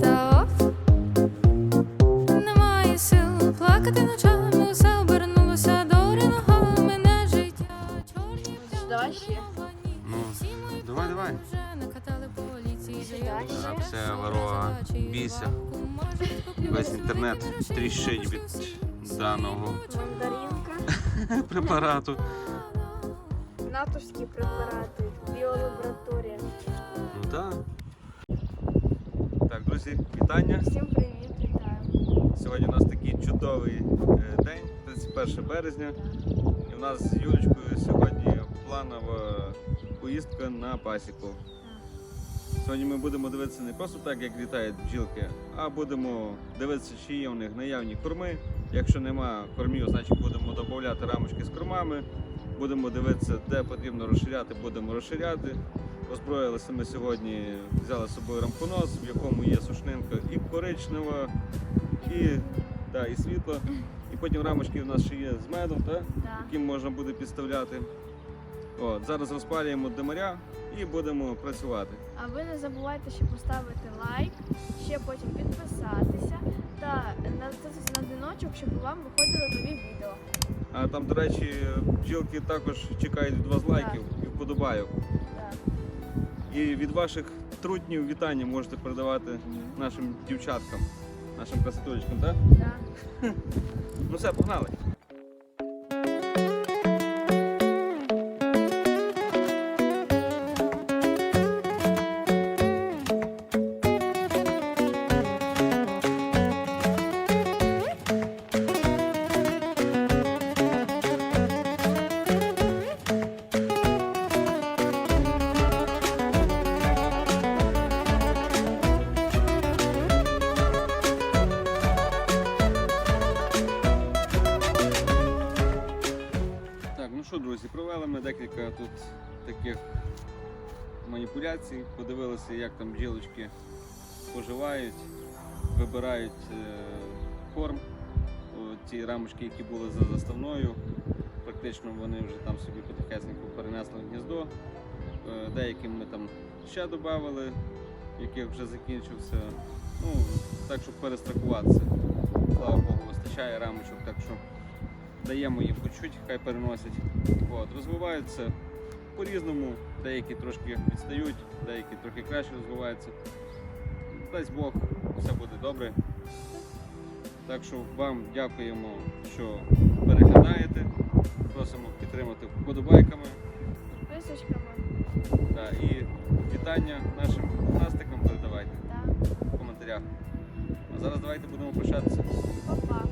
Та оф немає сил плакати ночами, усе обернулося до ногами не життя. Чорні Давай ще. Ну, давай, давай. Так, Так, все, ворога, бійся. Весь інтернет тріщить від даного Мандаринка, препарату. натовські препарати, біолабораторія. Ну так. Друзі, вітання. Всім привіт, вітаю. Сьогодні у нас такий чудовий е, день, 31 березня. І у нас з Юлечкою сьогодні планова поїздка на пасіку. Сьогодні ми будемо дивитися не просто так, як літають бджілки, а будемо дивитися, чи є у них наявні корми. Якщо нема кормів, значить будемо додати рамочки з кормами. Будемо дивитися, де потрібно розширяти, будемо розширяти. Озброїлися ми сьогодні, взяли з собою рампонос, в якому є сушнинка і коричнева, і, та, і світла. І потім рамочки у нас ще є з медом, та, яким можна буде підставляти. От, зараз розпалюємо димаря і будемо працювати. А ви не забувайте ще поставити лайк, ще потім підписатися та натиснути на дзвіночок, щоб вам виходили нові відео. А там, до речі, бджілки також чекають від вас лайків і вподобайок. І від ваших трутнів вітання можете передавати нашим дівчаткам, нашим красотулечкам, так? Так. Ну все, погнали. Що, друзі, провели ми декілька тут таких маніпуляцій, подивилися, як там бджілочки поживають, вибирають е, корм. Ті рамочки, які були за заставною, практично вони вже там собі потихесенько перенесли в гніздо. Е, Деяким ми там ще додали, яких вже закінчився. Ну, так, щоб перестрахуватися. Слава Богу, вистачає рамочок, так що даємо їм по чуть, хай переносять. От, розвиваються по-різному, деякі трошки відстають, деякі трохи краще розвиваються. Дасть Бог, все буде добре. Так що вам дякуємо, що переглядаєте. Просимо підтримати вподобайками Підписочками. і вітання нашим гімнастикам передавайте Так. в коментарях. А зараз давайте будемо прощатися. Па-па.